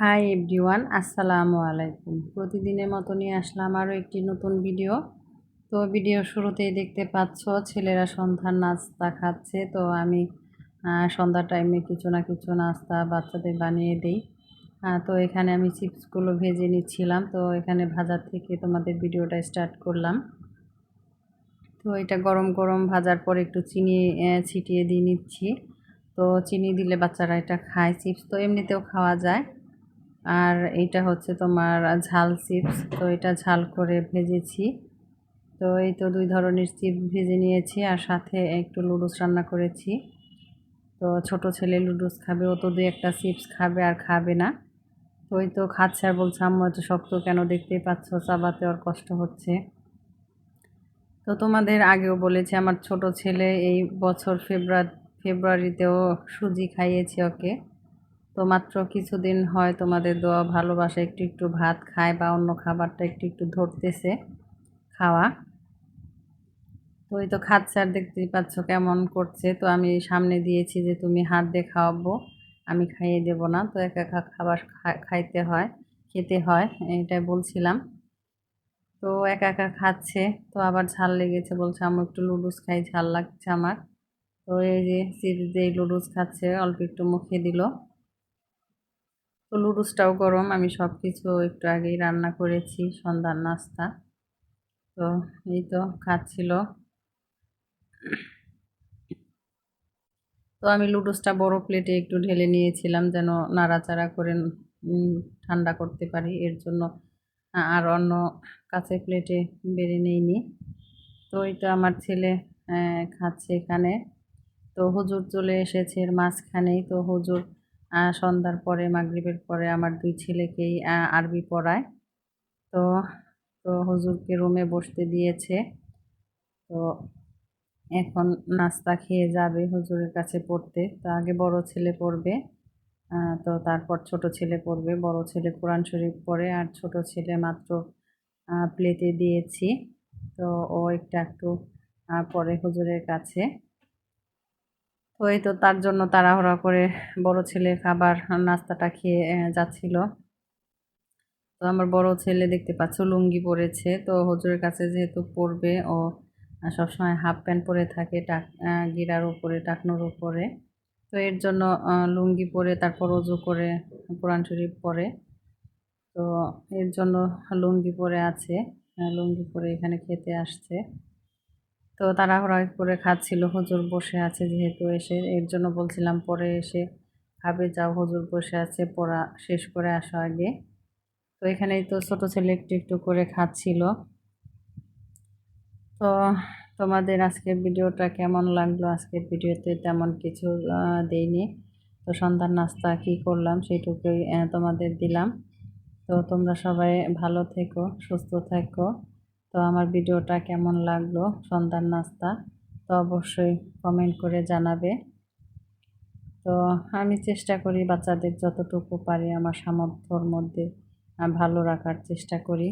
Hi everyone আসসালামু আলাইকুম। প্রতিদিনের মতো নিয়ে আসলাম আরও একটি নতুন ভিডিও তো ভিডিও শুরুতেই দেখতে পাচ্ছ, ছেলেরা সন্ধ্যার নাস্তা খাচ্ছে। তো আমি সন্ধ্যার টাইমে কিছু না কিছু নাস্তা বাচ্চাদের বানিয়ে দিই। তো এখানে আমি চিপসগুলো ভেজে নিচ্ছিলাম। তো এখানে ভাজার থেকে তোমাদের ভিডিওটা স্টার্ট করলাম। তো এটা গরম গরম ভাজার পর একটু চিনি ছিটিয়ে দিয়ে নিচ্ছি। তো চিনি দিলে বাচ্চারা এটা খায়। চিপস তো এমনিতেও খাওয়া যায়। আর এইটা হচ্ছে তোমার ঝাল চিপস, তো এটা ঝাল করে ভেজেছি। তো এই তো দুই ধরনের চিপস ভেজে নিয়েছি আর সাথে একটু লুডুস রান্না করেছি। তো ছোট ছেলে লুডুস খাবে, ও তো দুই একটা চিপস খাবে আর খাবে না। তো ওই তো খাচ্ছে আর বলছে, আম্মু, এত শক্ত কেন দেখতেই পাচ্ছ? চাবাতে ওর কষ্ট হচ্ছে। তো তোমাদের আগেও বলেছি, আমার ছোট ছেলে এই বছর ফেব্রুয়ারি, ফেব্রুয়ারিতেও সুজি খাইয়েছি ওকে। তো মাত্র কিছুদিন হয় তোমাদের দোয়া ভালোবাসা একটু একটু ভাত খায় বা অন্য খাবারটা একটু একটু ধরতেছে খাওয়া। তো ওই তো খাচ্ছে আর দেখতেই পাচ্ছ কেমন করছে। তো আমি সামনে দিয়েছি যে তুমি হাত দিয়ে খাওয়াবো, আমি খাইয়ে দেবো না। তো একা একা খাবার খাইতে হয়, খেতে হয়, এটাই বলছিলাম। তো একা একা খাচ্ছে, তো আবার ঝাল লেগেছে বলছে আমার একটু লুডুস খাই, ঝাল লাগছে আমার। তো এই যে চিপস দিয়ে লুডুস খাচ্ছে, অল্প একটু মুখে দিল। তো লুডুসটাও গরম, আমি সব কিছু একটু আগেই রান্না করেছি, সন্ধ্যার নাস্তা। তো এই তো খাচ্ছিল। তো আমি লুডুসটা বড় প্লেটে একটু ঢেলে নিয়েছিলাম যেন নাড়াচাড়া করে ঠান্ডা করতে পারি। এর জন্য আর অন্য কাছে প্লেটে বেড়ে নিইনি। তো এই তো আমার ছেলে খাচ্ছে এখানে। তো হুজুর চলে এসেছে, এর মাঝখানেই। তো হুজুর সন্ধ্যার পরে, মাগরিবের পরে আমার দুই ছেলেকেই আরবি পড়ায়। তো তো হুজুরকে রুমে বসতে দিয়েছে। তো এখন নাস্তা খেয়ে যাবে হুজুরের কাছে পড়তে। তো আগে বড় ছেলে পড়বে। তো তারপর ছোট ছেলে পড়বে। বড় ছেলে কোরআন শরীফ পড়ে আর ছোট ছেলে মাত্র প্লেটে দিয়েছি। তো ও একটা, একটু পরে হুজুরের কাছে। তো এই তো তার জন্য তাড়াহুড়া করে বড় ছেলে খাবার, নাস্তাটা খেয়ে যাচ্ছিল। তো আমার বড় ছেলে দেখতে পাচ্ছ লুঙ্গি পরেছে। তো হুজুরের কাছে যেহেতু পরবে, ও সবসময় হাফ প্যান্ট পরে থাকে, টাক গিরার উপরে, টাকনোর উপরে। তো এর জন্য লুঙ্গি পরে, তারপর অজু করে, কোরআন শরীফ পরে। তো এর জন্য লুঙ্গি পরে আছে লুঙ্গি পরে এখানে খেতে আসছে। তো তাড়াহুড়া করে খাচ্ছিল। হুজুর বসে আছে যেহেতু এসে, এর জন্য বলছিলাম পরে এসে খাবে যাও, হুজুর বসে আছে, পড়া শেষ করে আসো আগে। তো এখানেই তো ছোটো ছেলে একটু একটু করে খাচ্ছিল। তো তোমাদের আজকের ভিডিওটা কেমন লাগল? আজকের ভিডিওতে তেমন কিছু দেইনি। তো সন্ধ্যার নাস্তা কী করলাম সেটুকুই তোমাদের দিলাম। তো তোমরা সবাই ভালো থেকো, সুস্থ থেকো। তো আমার ভিডিওটা কেমন লাগল? সন্ধ্যার নাস্তা? তো অবশ্যই কমেন্ট করে জানাবে। তো আমি চেষ্টা করি বাচ্চাদের যতটুকু পারি আমার সামর্থ্যর মধ্যে ভালো রাখার চেষ্টা করি।